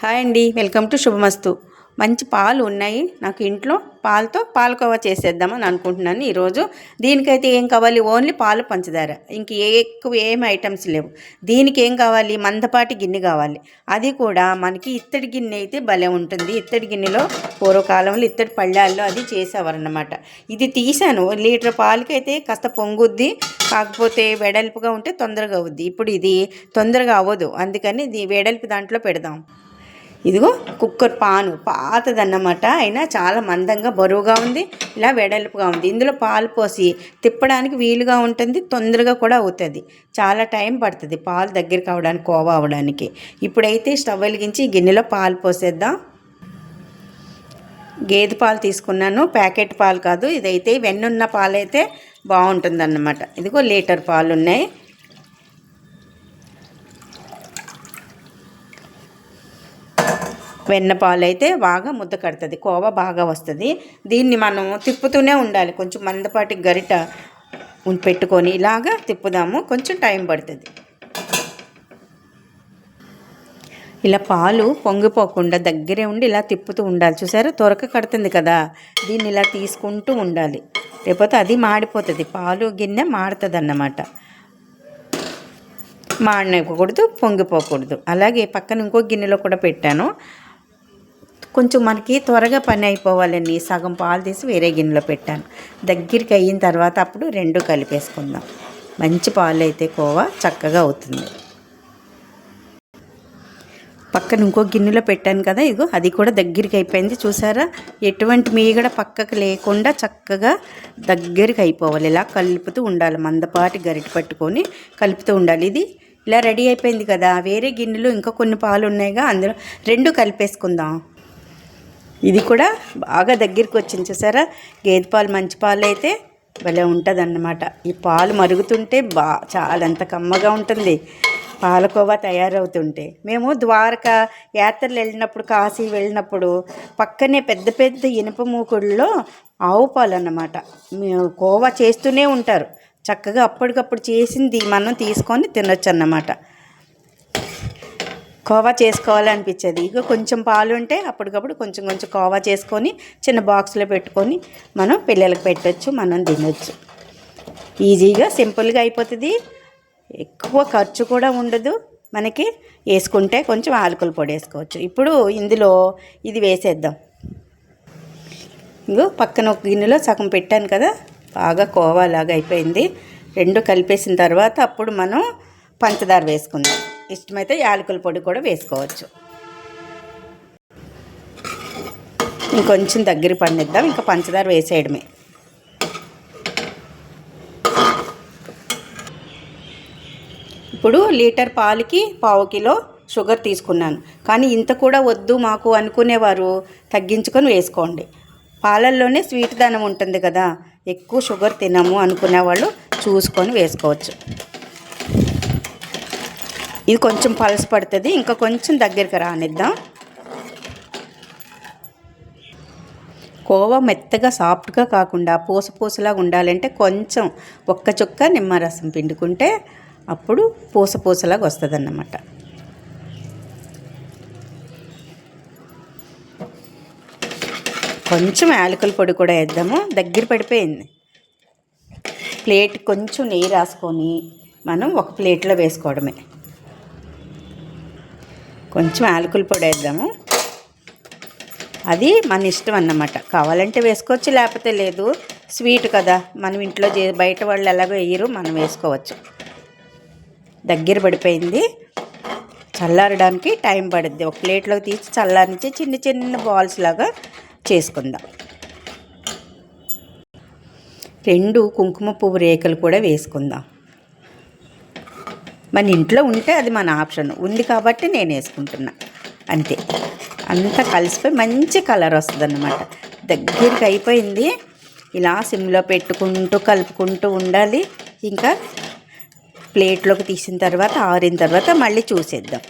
Hi అండి welcome to శుభమస్తు. మంచి పాలు ఉన్నాయి నాకు ఇంట్లో పాలతో పాలకోవా చేసేద్దామని అనుకుంటున్నాను ఈరోజు. దీనికైతే ఏం కావాలి? ఓన్లీ పాలు పంచదార. ఇంక ఏ ఎక్కువ ఏం ఐటమ్స్ లేవు. దీనికి ఏం కావాలి? మందపాటి గిన్నె కావాలి. అది కూడా మనకి ఇత్తడి గిన్నె అయితే భలే ఉంటుంది. ఇత్తడి గిన్నెలో పూర్వకాలంలో ఇత్తడి పళ్ళాల్లో అది చేసేవారన్నమాట. ఇది తీశాను లీటర్ పాలకైతే కాస్త పొంగుద్ది కాకపోతే వెడల్పుగా ఉంటే తొందరగా అవుద్ది. ఇప్పుడు ఇది తొందరగా అవ్వదు. అందుకని ఇది వెడల్పు దాంట్లో పెడదాం. ఇదిగో కుక్కర్ పాను పాతదన్నమాట. అయినా చాలా మందంగా బరువుగా ఉంది. ఇలా వెడల్పుగా ఉంది. ఇందులో పాలు పోసి తిప్పడానికి వీలుగా ఉంటుంది. తొందరగా కూడా అవుతుంది. చాలా టైం పడుతుంది పాలు దగ్గర కావడానికి కోవా అవడానికి. ఇప్పుడైతే స్టవ్ వెలిగించి గిన్నెలో పాలు పోసేద్దాం. గేదె పాలు తీసుకున్నాను. ప్యాకెట్ పాలు కాదు. ఇదైతే వెన్నున్న పాలైతే బాగుంటుందన్నమాట. ఇదిగో లీటర్ పాలు ఉన్నాయి వెన్న పాలు అయితే బాగా ముద్ద కడుతుంది కోవ బాగా వస్తుంది. దీన్ని మనం తిప్పుతూనే ఉండాలి. కొంచెం మందపాటి గరిట పెట్టుకొని ఇలాగా తిప్పుదాము. కొంచెం టైం పడుతుంది. ఇలా పాలు పొంగిపోకుండా దగ్గరే ఉండి ఇలా తిప్పుతూ ఉండాలి. చూసారా? త్వరక కడుతుంది కదా. దీన్ని ఇలా తీసుకుంటూ ఉండాలి. లేకపోతే అది మాడిపోతుంది. పాలు గిన్నె మాడుతుంది అన్నమాట మాడనివ్వకూడదు పొంగిపోకూడదు. అలాగే పక్కన ఇంకో గిన్నెలో కూడా పెట్టాను. కొంచెం మనకి త్వరగా పని అయిపోవాలని సగం పాలు తీసి వేరే గిన్నెలో పెట్టాను. దగ్గరికి అయిన తర్వాత అప్పుడు రెండు కలిపేసుకుందాం. మంచి పాలు అయితే కోవా చక్కగా అవుతుంది. పక్కన ఇంకో గిన్నెలో పెట్టాను కదా ఇదిగో అది కూడా దగ్గరికి అయిపోయింది. చూసారా? ఎటువంటి మీగడ పక్కకు లేకుండా చక్కగా దగ్గరికి అయిపోవాలి. ఇలా కలుపుతూ ఉండాలి. మందపాటి గరిటె పట్టుకొని కలుపుతూ ఉండాలి. ఇది ఇలా రెడీ అయిపోయింది కదా. వేరే గిన్నెలో ఇంకా కొన్ని పాలు ఉన్నాయిగా అందులో రెండు కలిపేసుకుందాం. ఇది కూడా బాగా దగ్గరికి వచ్చింది చూసారా? గేదె పాలు మంచి పాలు అయితే భలే ఉంటుంది అన్నమాట ఈ పాలు మరుగుతుంటే బా చాలా అంత కమ్మగా ఉంటుంది. పాలకోవా తయారవుతుంటే. మేము ద్వారకా యాత్రలు వెళ్ళినప్పుడు కాశీ వెళ్ళినప్పుడు పక్కనే పెద్ద పెద్ద ఇనుప మూకుడులో ఆవు పాలు అన్నమాట మేము కోవా చేస్తూనే ఉంటారు. చక్కగా అప్పటికప్పుడు చేసింది మనం తీసుకొని తినొచ్చు అన్నమాట కోవా చేసుకోవాలనిపించేది. ఇక కొంచెం పాలు ఉంటే అప్పటికప్పుడు కొంచెం కొంచెం కోవా చేసుకొని చిన్న బాక్స్లో పెట్టుకొని మనం పిల్లలకు పెట్టచ్చు మనం తినొచ్చు. ఈజీగా సింపుల్గా అయిపోతుంది. ఎక్కువ ఖర్చు కూడా ఉండదు. మనకి వేసుకుంటే కొంచెం ఆలుకల పొడి వేసుకోవచ్చు. ఇప్పుడు ఇందులో ఇది వేసేద్దాం. ఇంకో పక్కన ఒక గిన్నెలో సగం పెట్టాను కదా బాగా కోవాలాగా అయిపోయింది. రెండు కలిపేసిన తర్వాత అప్పుడు మనం పంచదార వేసుకుందాం. ఇష్టమైతే యాలకుల పొడి కూడా వేసుకోవచ్చు. ఇంకొంచెం దగ్గర పండిద్దాం. ఇంకా పంచదార వేసేయడమే. ఇప్పుడు లీటర్ పాలకి పావు కిలో షుగర్ తీసుకున్నాను. కానీ ఇంత కూడా వద్దు మాకు అనుకునేవారు. తగ్గించుకొని వేసుకోండి. పాలల్లోనే స్వీట్ దానం ఉంటుంది కదా. ఎక్కువ షుగర్ తినము అనుకునే వాళ్ళు చూసుకొని వేసుకోవచ్చు. ఇది కొంచెం పలస పడుతుంది. ఇంకా కొంచెం దగ్గరికి రానిద్దాం. కోవా మెత్తగా సాఫ్ట్గా కాకుండా పూస పూసలాగా ఉండాలంటే కొంచెం ఒక్క చుక్క నిమ్మరసం పిండుకుంటే అప్పుడు పూస పూసలాగా వస్తుంది అన్నమాట కొంచెం యాలకుల పొడి కూడా వేద్దాము. దగ్గర పడిపోయింది. ప్లేట్ కొంచెం నెయ్యి రాసుకొని మనం ఒక ప్లేట్లో వేసుకోవడమే. కొంచెం యాలకుల పొడి వేద్దాము. అది మన ఇష్టం అన్నమాట. కావాలంటే వేసుకోవచ్చు లేకపోతే లేదు. స్వీట్ కదా మనం ఇంట్లో చే బయట వాళ్ళు ఎలాగో వేయరు మనం వేసుకోవచ్చు. దగ్గర పడిపోయింది. చల్లారడానికి టైం పడుద్ది. ఒక ప్లేట్లోకి తీసి చల్లారించి చిన్న చిన్న బాల్స్ లాగా చేసుకుందాం. రెండు కుంకుమ పువ్వు రేకలు కూడా వేసుకుందాం. మన ఇంట్లో ఉంటే అది మన ఆప్షన్. ఉంది కాబట్టి నేను వేసుకుంటున్నా. అంతే. అంతా కలిసిపోయి మంచి కలర్ వస్తుంది అన్నమాట దగ్గరికి అయిపోయింది. ఇలా సిమ్లో పెట్టుకుంటూ కలుపుకుంటూ ఉండాలి. ఇంకా ప్లేట్లోకి తీసిన తర్వాత ఆరిన తర్వాత మళ్ళీ చూసేద్దాం.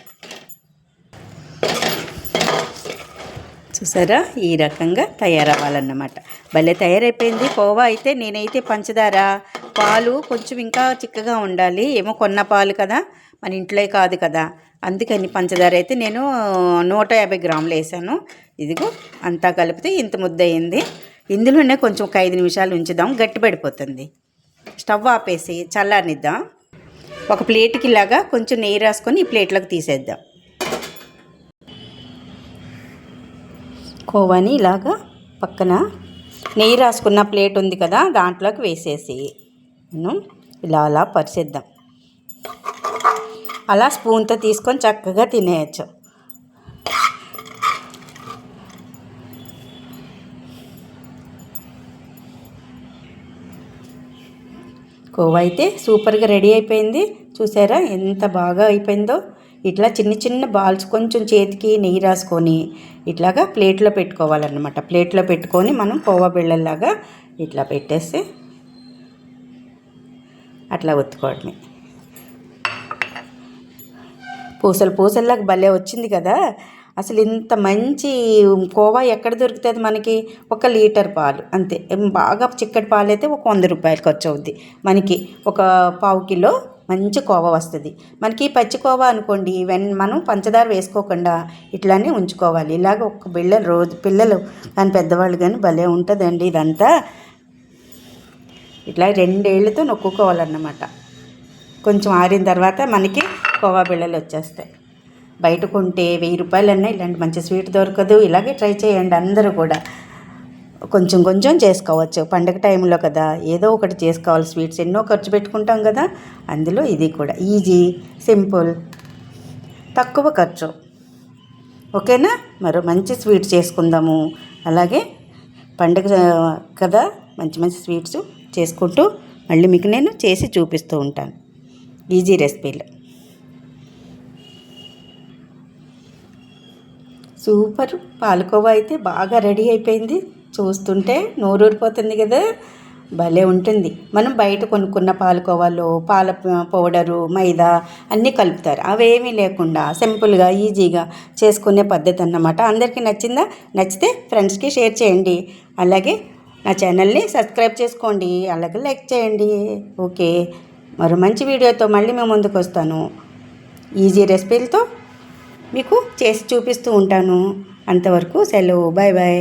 చూసారా? ఈ రకంగా తయారవ్వాలన్నమాట. భలే తయారైపోయింది. కోవా అయితే నేనైతే పంచదార? పాలు కొంచెం ఇంకా చిక్కగా ఉండాలి. ఏమో కొన్న పాలు కదా మన ఇంట్లో కాదు కదా. అందుకని పంచదార అయితే నేను నూట యాభై గ్రాములు వేసాను. ఇదిగో అంతా కలిపితే ఇంత ముద్ద అయింది. ఇందులోనే కొంచెం ఒక ఐదు నిమిషాలు ఉంచుదాం. గట్టి పడిపోతుంది. స్టవ్ ఆపేసి చల్లారనిద్దాం. ఒక ప్లేట్కి ఇలాగా కొంచెం నెయ్యి రాసుకొని ఈ ప్లేట్లోకి తీసేద్దాం. కోవాని ఇలాగా పక్కన నెయ్యి రాసుకున్న ప్లేట్ ఉంది కదా దాంట్లోకి వేసేసి. ఇలా అలా పరిచేద్దాం. అలా స్పూన్తో తీసుకొని చక్కగా తినేయచ్చు. కోవా అయితే సూపర్గా రెడీ అయిపోయింది. చూసారా ఎంత బాగా అయిపోయిందో. ఇట్లా చిన్న చిన్న బాల్స్ కొంచెం చేతికి నెయ్యి రాసుకొని ఇట్లాగా ప్లేట్లో పెట్టుకోవాలన్నమాట. ప్లేట్లో పెట్టుకొని మనం కోవా బిళ్ళల్లాగా ఇట్లా పెట్టేస్తే అట్లా ఒత్తుకోవడమే. పూసలు పూసల్లాగా భలే వచ్చింది కదా. అసలు ఇంత మంచి కోవా ఎక్కడ దొరుకుతుంది మనకి? ఒక లీటర్ పాలు అంతే. బాగా చిక్కటి పాలు అయితే ఒక వంద రూపాయలు ఖర్చు అవుద్ది మనకి. ఒక పావు కిలో మంచి కోవా వస్తుంది. మనకి పచ్చి కోవా అనుకోండి వెన్ మనం పంచదార వేసుకోకుండా ఇట్లానే ఉంచుకోవాలి. ఇలాగ ఒక బిళ్ళలు రోజు పిల్లలు కానీ పెద్దవాళ్ళు కానీ భలే ఉంటుందండి ఇదంతా. ఇట్లా రెండేళ్ళతో నొక్కుకోవాలన్నమాట. కొంచెం ఆరిన తర్వాత మనకి కోవా బిళ్ళలు వచ్చేస్తాయి. బయట కొంటే వెయ్యి రూపాయలన్నా ఇలాంటి మంచి స్వీట్ దొరకదు. ఇలాగే ట్రై చేయండి అందరూ కూడా. కొంచెం కొంచెం చేసుకోవచ్చు. పండగ టైంలో కదా ఏదో ఒకటి చేసుకోవాలి. స్వీట్స్ ఎన్నో ఖర్చు పెట్టుకుంటాం కదా. అందులో ఇది కూడా. ఈజీ సింపుల్ తక్కువ ఖర్చు. ఓకేనా? మరో మంచి స్వీట్ చేసుకుందాము. అలాగే పండగ కదా మంచి మంచి స్వీట్స్ చేసుకుంటూ మళ్ళీ మీకు నేను చేసి చూపిస్తూ ఉంటాను. ఈజీ రెసిపీలు సూపర్ పాలకోవా అయితే బాగా రెడీ అయిపోయింది. చూస్తుంటే నోరూరిపోతుంది కదా. భలే ఉంటుంది. మనం బయట కొనుక్కున్న పాలకోవాలో పాల పౌడరు మైదా అన్నీ కలుపుతారు. అవేమీ లేకుండా సింపుల్గా ఈజీగా చేసుకునే పద్ధతి అన్నమాట. అందరికీ నచ్చిందా? నచ్చితే ఫ్రెండ్స్కి షేర్ చేయండి. అలాగే నా ఛానల్ని సబ్స్క్రైబ్ చేసుకోండి అలాగే లైక్ చేయండి. ఓకే. మరో మంచి వీడియోతో మళ్ళీ మేము ముందుకు వస్తాను. ఈజీ రెసిపీలతో మీకు చేసి చూపిస్తూ ఉంటాను. అంతవరకు సెలవు. Bye bye